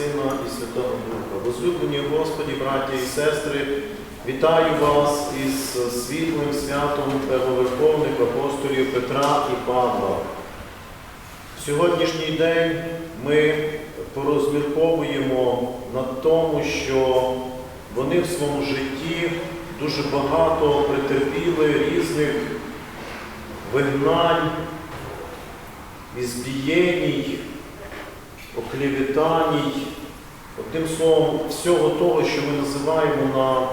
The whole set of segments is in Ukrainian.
Сина і Святого Духа. Возлюблені Господі, браті і сестри, вітаю вас із світлим святом первоверховних апостолів Петра і Павла. В сьогоднішній день ми порозмірковуємо над тому, що вони в своєму житті дуже багато претерпіли різних вигнань, ізбієній, оклеветаній, одним словом, всього того, що ми називаємо на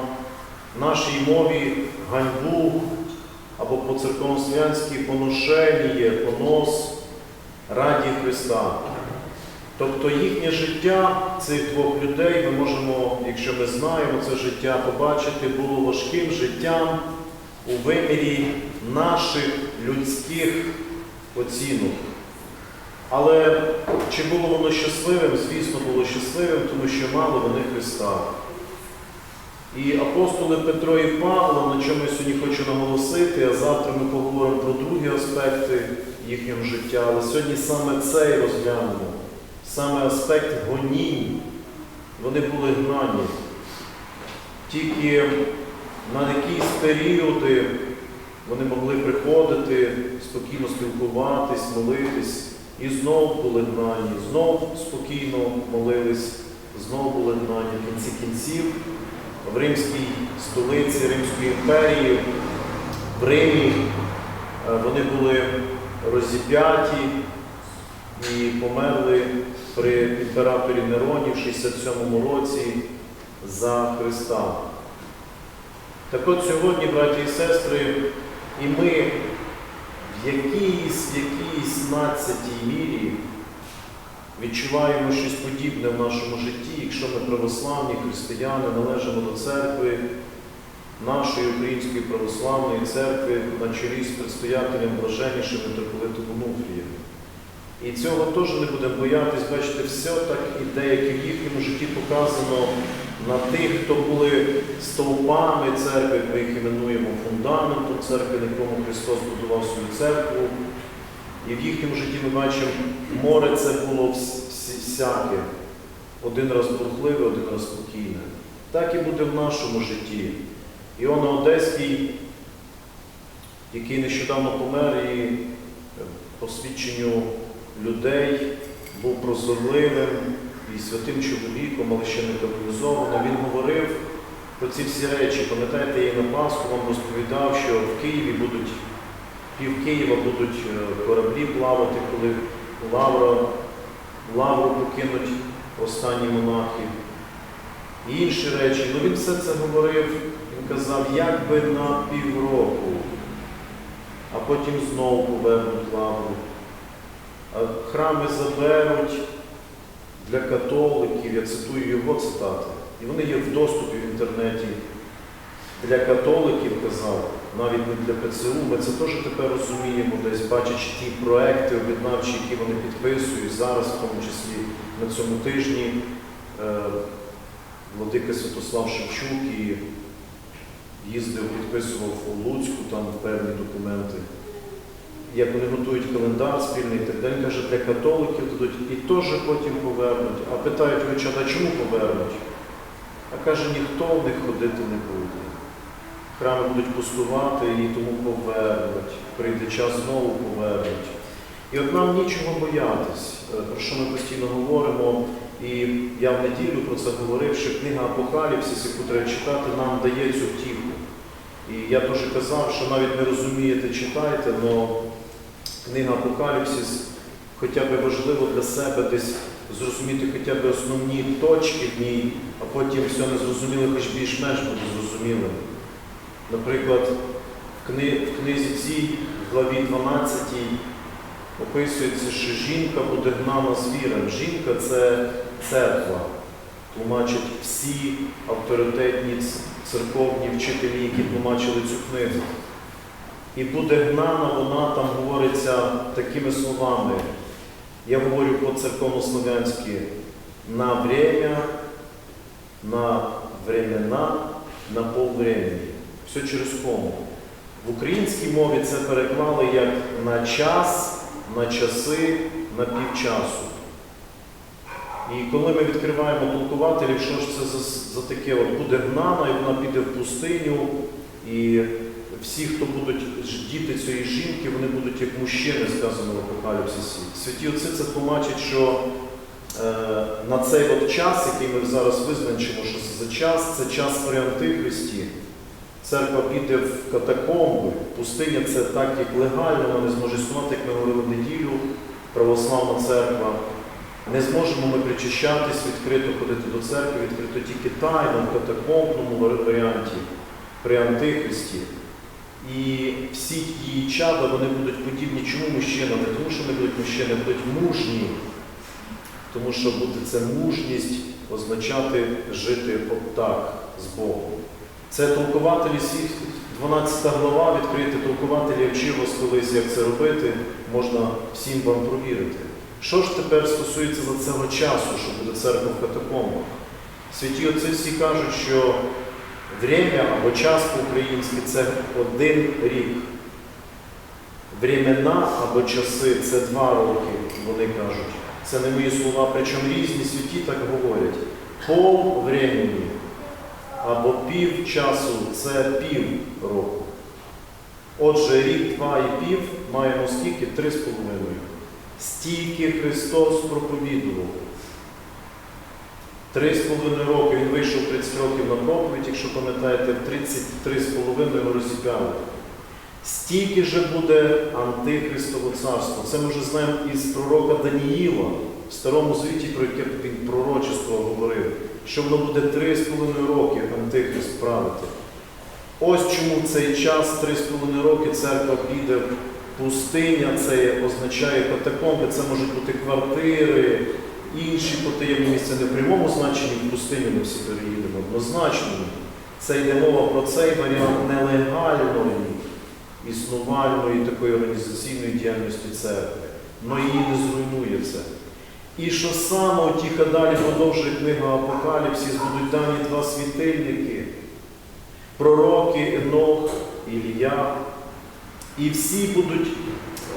нашій мові ганьбу або по церковнослов'янськи поношення, понос раді Христа. Тобто їхнє життя цих двох людей, ми можемо, якщо ми знаємо це життя, побачити, було важким життям у вимірі наших людських оцінок. Але чи було воно щасливим? Звісно, було щасливим, тому що мали вони Христа. І апостоли Петро і Павло, на чому я сьогодні хочу наголосити, а завтра ми поговоримо про другі аспекти їхнього життя, але сьогодні саме цей розглянемо, саме аспект гонінь. Вони були гнані. Тільки на якісь періоди вони могли приходити, спокійно спілкуватись, молитись, і знов були гнані, знов спокійно молились, знов були гнані. В кінці кінців в римській столиці Римської імперії, в Римі, е, вони були розіп'яті і померли при імператорі Нероні в 67 році за Христа. Так от сьогодні, браті і сестри, і ми якійсь, якійсь надцятій мірі відчуваємо щось подібне в нашому житті, якщо ми православні християни належимо до церкви, нашої Української православної церкви на чолі з предстоятелем блаженнішим митрополитом Онуфрієм. І цього теж не будемо боятись, бачите, все так і деяке в їхньому житті показано на тих, хто були стовпами церкви, ми їх іменуємо фундаментом церкви, на якому Христос будував свою церкву. І в їхньому житті ми бачимо, море це було всяке. Один раз бурхливе, один раз спокійне. Так і буде в нашому житті. Іона Одеський, який нещодавно помер і е, по свідченню людей був прозорливим і святим чоловіком, але ще не канонізовано. Він говорив про ці всі речі. Пам'ятаєте, я на Пасху вам розповідав, що в Києві будуть, пів Києва будуть е, кораблі плавати, коли Лавра, Лавру покинуть останні монахи. І інші речі. Ну він все це говорив, він казав, як би на півроку, а потім знову повернуть лавру. Храми заберуть для католиків, я цитую його цитати, і вони є в доступі в інтернеті. Для католиків казав, навіть не для ПЦУ, ми це теж тепер розуміємо, десь бачачи ті проекти об'єднавчі, які вони підписують зараз, в тому числі на цьому тижні. Е, Владика Святослав Шевчук і їздив, підписував у Луцьку там певні документи. Як вони готують календар спільний, так далі, каже, для католиків дадуть і теж потім повернуть. А питають вичада, чому повернуть? А каже, ніхто в них ходити не буде. Храми будуть пустувати і тому повернуть. Прийде час знову повернуть. І от нам нічого боятись, е, про що ми постійно говоримо. І я в неділю про це говорив, що книга Апокаліпсис, яку треба читати, нам дає цю втіху. І я теж казав, що навіть не розумієте, читайте, але книга Апокаліпсис хоча б важливо для себе десь зрозуміти хоча б основні точки в ній, а потім все не зрозуміло, хоч більш-менш буде зрозумілим. Наприклад, в книзі цій, в главі 12 описується, що жінка буде гнана звірем. Жінка це церква. Тлумачать всі авторитетні церковні вчителі, які тлумачили цю книгу. І буде гнана, вона там говориться такими словами. Я говорю по-церковнослов'янськи на время, на времена, на полвремени. Все через кому. В українській мові це переклали як на час, на часи, на півчасу. І коли ми відкриваємо толкувателів, що ж це за, за таке? От буде гнана, і вона піде в пустиню, і всі, хто будуть діти цієї жінки, вони будуть як мужчини, сказано в Апокаліпсисі. Святі отці це тлумачать, що е, на цей от час, який ми зараз визначимо, що це за час, це час при Антихристі. Церква піде в катакомби. Пустиня це так, як легально, вона не зможе існувати, як ми говорили неділю, православна церква. Не зможемо ми причащатись, відкрито ходити до церкви, відкрито тільки тайно, в катакомбному варіанті при Антихристі. І всі її чада вони будуть подібні чому мужчинам? Не тому, що вони будуть мужчини, будуть мужні. Тому що буде це мужність означати жити отак з Богом. Це толкувателі всіх, 12 глава, відкрити толкувателі вчив вас колись, як це робити, можна всім вам провірити. Що ж тепер стосується за цього часу, що буде церква в катакомбах? Святі отці всі кажуть, що время або час по-українськи це один рік. Времена або часи це два роки, вони кажуть. Це не мої слова, причому різні святі так говорять. Пол времени або пів часу це пів року. Отже, рік, два і пів маємо скільки? Три з половиною. Стільки Христос проповідував. Три з половиною роки він вийшов 30 років на проповідь, якщо пам'ятаєте, в 33 з половиною його розіп'яли. Стільки же буде Антихристово царство. Це ми вже знаємо із пророка Даніїла в Старому Звіті, про яке він пророчество говорив, що воно буде три з половиною роки Антихрист правити. Ось чому в цей час, три з половиною роки, церква піде пустиня, це означає катакомби, це можуть бути квартири, інші потаємні місця не в прямому значенні в пустиню ми всі переїдемо, однозначно. Це йде мова про цей варіант нелегальної існувальної такої організаційної діяльності церкви. Но її не зруйнує це. І що саме тіха далі продовжує книга Апокаліпсис, будуть дані два світильники, пророки Енох, Ілія, і всі будуть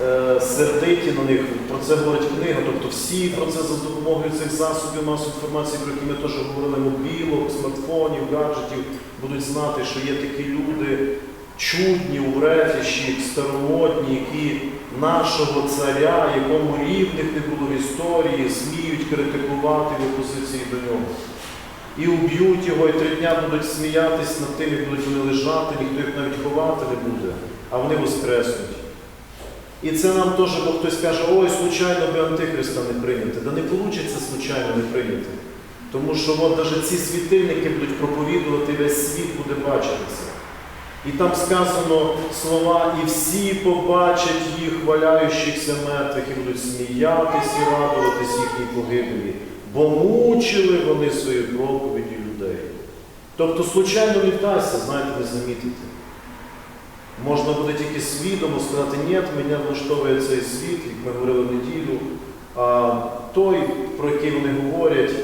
е, сердиті на них, про це говорить книга, тобто всі про це за допомогою цих засобів масової інформації, про які ми теж говорили, мобілок, смартфонів, гаджетів, будуть знати, що є такі люди, чудні, увретіші, старомодні, які нашого царя, якому рівних не було в історії, сміють критикувати в опозиції до нього. І уб'ють його, і три дня будуть сміятись над тим, як будуть вони лежати, ніхто їх навіть ховати не буде, а вони воскреснуть. І це нам теж, бо хтось каже, ой, случайно би Антихриста не прийняти. Да не вийде случайно не прийняти. Тому що от навіть ці світильники будуть проповідувати, весь світ буде бачити це. І там сказано слова, і всі побачать їх, валяючихся мертвих, і будуть сміятись і радуватись їхній погибелі, бо мучили вони своєю проповіді людей. Тобто, случайно не вдасться, знаєте, не замітити. Можна буде тільки свідомо сказати, ні, мене влаштовує цей світ, як ми говорили в неділю, а той, про який вони говорять,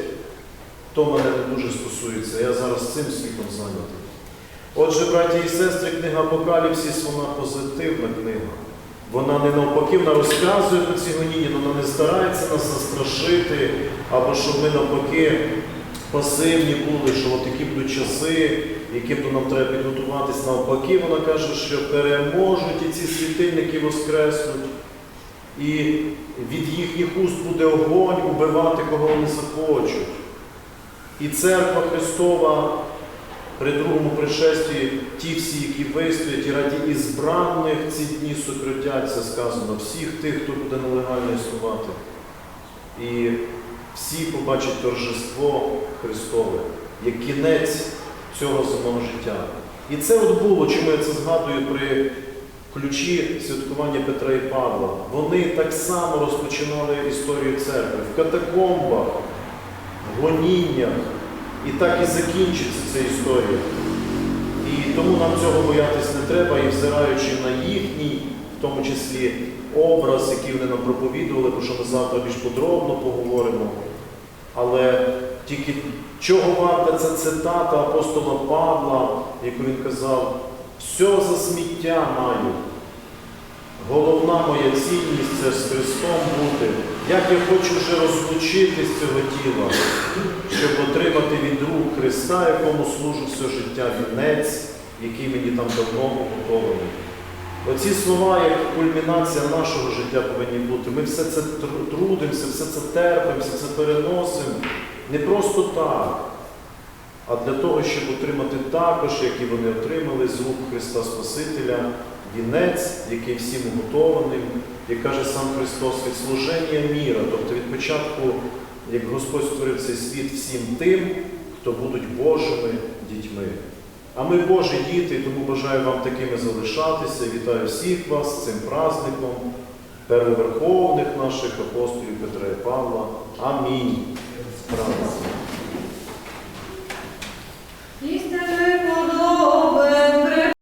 то мене не дуже стосується. Я зараз цим світом зайнятий. Отже, браті і сестри, книга Апокаліпсис, вона позитивна книга. Вона не навпаки, вона розказує про ці гоніння, вона не старається нас застрашити, або щоб ми навпаки пасивні були, що от такі будуть часи, яким то нам треба підготуватись. Навпаки, вона каже, що переможуть і ці світильники воскреснуть, і від їхніх уст буде огонь убивати, кого вони захочуть. І церква Христова при другому пришесті ті всі, які вистоять, і раді ізбраних ці дні сократяться, сказано, всіх тих, хто буде нелегально існувати. І всі побачать торжество Христове, як кінець цього земного життя. І це от було, чому я це згадую при ключі святкування Петра і Павла. Вони так само розпочинали історію церкви в катакомбах, в гоніннях. І так і закінчиться ця історія. І тому нам цього боятись не треба, і взираючи на їхній, в тому числі, образ, який вони нам проповідували, про що ми завтра більш подробно поговоримо. Але тільки чого варта ця цитата апостола Павла, яку він казав, все за сміття маю. Головна моя цінність це з Христом бути, Як я хочу вже розлучитись з цього тіла, щоб отримати від рук Христа, якому служу все життя вінець, який мені там давно уготований. Оці слова, як кульмінація нашого життя повинні бути. Ми все це трудимося, все це терпимо, все це переносимо. Не просто так, а для того, щоб отримати також, як і вони отримали з рук Христа Спасителя, вінець, який всім уготований, як каже сам Христос, від служення міра, тобто від початку, як Господь створив цей світ всім тим, хто будуть Божими дітьми. А ми Божі діти, тому бажаю вам такими залишатися. Вітаю всіх вас з цим праздником, первоверховних наших апостолів Петра і Павла. Амінь. Праздником.